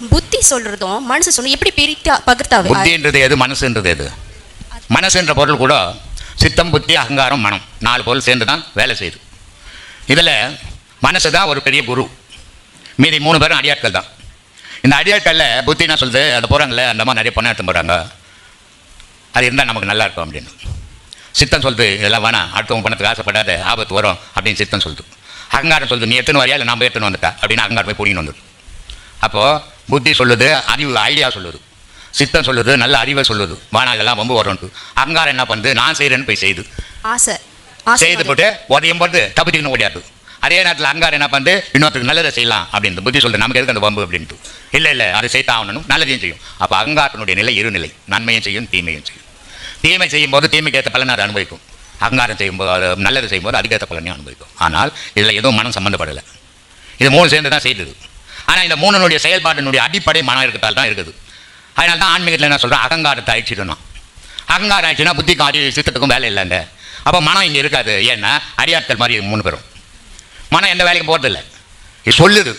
புத்தி சொல்றதும் மனசு சொல்றதும் எப்படி பிரித்தா பகிர்த்தாவே? புத்தின்றது எது மனசுன்றது எது? மனசுன்ற பொருள் கூட சித்தம் புத்தி அகங்காரம் மனம் நாலு பொருள் சேர்ந்து தான் வேலை செய்யுது. இதில் மனசு தான் ஒரு பெரிய குரு. மீதி மூணு பேரும் அடியாட்கள் தான். இந்த அடியாட்களில் புத்தி என்ன சொல்லுது? அந்த போகிறாங்களே அந்த மாதிரி நிறைய பணம் எடுத்து போகிறாங்க அது இருந்தால் நமக்கு நல்லா இருக்கும் அப்படின்னு. சித்தம் சொல்லுது இதெல்லாம் வேணாம் அடுத்தவங்க பணத்துக்கு ஆசைப்படாத ஆபத்து வரும் அப்படின்னு சித்தம் சொல்லுது. அகங்காரம் சொல்லுது நீ எத்தனை வரையா? இல்லை நம்ம எத்தனை வந்துட்டா? அப்படின்னு அகங்காரம் போய் பிடிக்கணும் வந்துடும் அப்போது புத்தி சொல்லுது அறிவு ஐடியா சொல்லுது. சித்தம் சொல்லுது நல்ல அறிவை சொல்லுது. வானா இதெல்லாம் ரொம்ப வரணும் அகங்காரம் என்ன பண்ணுது? நான் செய்கிறேன்னு போய் செய்யுது ஆசை. செய்து போட்டு உதயம் போட்டு தப்பிச்சுக்கணும் ஓடியாது அதே நேரத்தில் அங்காரம் என்ன பண்ணுது? இன்னொருத்தருக்கு நல்லதை செய்யலாம் அப்படின்னு புத்தி சொல்லுது நமக்கு எதுக்கு அந்த வம்பு அப்படின்ட்டு இல்லை இல்லை அதை செய்தான் ஆகணும் நல்லதையும் செய்யும். அப்போ அகங்காரத்தினுடைய நிலை இருநிலை. நன்மையும் செய்யும் தீமையும் செய்யும். தீமை செய்யும்போது தீமைக்கு ஏற்ற பலனை அது அனுபவிக்கும். அகங்காரம் செய்யும்போது நல்லது செய்யும்போது அதுக்கேற்ற பலனையும் அனுபவிக்கும். ஆனால் இதில் எதுவும் மனம் சம்மந்தப்படலை இது மூணு சேர்ந்து தான் செய்தது. ஆனால் இந்த மூணுனுடைய செயல்பாட்டினுடைய அடிப்படை மனம் இருக்கத்தால் தான் இருக்குது. அதனால தான் ஆன்மீகத்தில் என்ன சொல்கிறேன் அகங்காரத்தை அழிச்சிடணும். அகங்காரம் ஆயிடுச்சுன்னா புத்திக்கும் அறிவு சித்தத்துக்கும் வேலை இல்லைங்க அப்போ மனம் இங்கே இருக்காது. ஏன்னா அடியாட்கள் மாதிரி மூணு பேரும். மனம் எந்த வேலைக்கும் போகிறதில்ல இது சொல்லுது.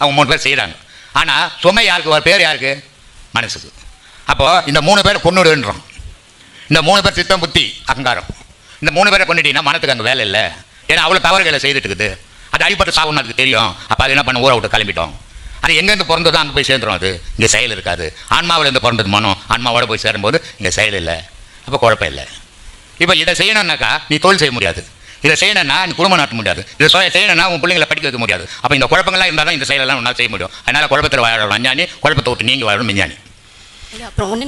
அவங்க மூணு பேர் செய்கிறாங்க ஆனால் சுமை யாருக்கு? ஒரு பேர் யாருக்கு? மனசுக்கு. அப்போது இந்த மூணு பேரை கொண்டுடுன்றோம் இந்த மூணு பேர் சித்தம் புத்தி அகங்காரம். இந்த மூணு பேரை கொண்டுட்டீங்கன்னா மனத்துக்கு அங்கே வேலை இல்லை. ஏன்னா அவ்வளோ தவறுகளை செய்துட்டு இருக்குது. அது அடிப்பட்ட சாவுன்னு அதுக்கு தெரியும். அப்போ அது என்ன பண்ண? ஊரை விட்டு கிளம்பிட்டோம். அது எங்கேருந்து பிறந்ததோ அங்கே போய் சேர்ந்துடும் அது. இங்கே செயல் இருக்காது. ஆன்மாவிலேருந்து பிறந்தது மனம் ஆன்மாவோட போய் சேரும்போது இங்கே செயல் இல்லை. அப்போ குழப்பம் இல்லை. இப்போ இதை செய்யணும்னாக்கா நீ தொழில் செய்ய முடியாது. இதை செய்யணும்னா நீ குடும்பம் நாட்ட முடியாது. இதை செய்யணும்னா உன் பிள்ளைங்களை படிக்க வைக்க முடியாது. அப்போ இந்த குழப்பங்கள்லாம் இருந்தால் தான் இந்த செயலெல்லாம் உன்னால் செய்ய முடியும். அதனால் குழப்பத்தில் வாழணும் அஞ்ஞானி குழப்பத்தை விட்டு நீங்கள் வாழணும் விஞ்ஞானி. அப்புறம் ஒன்று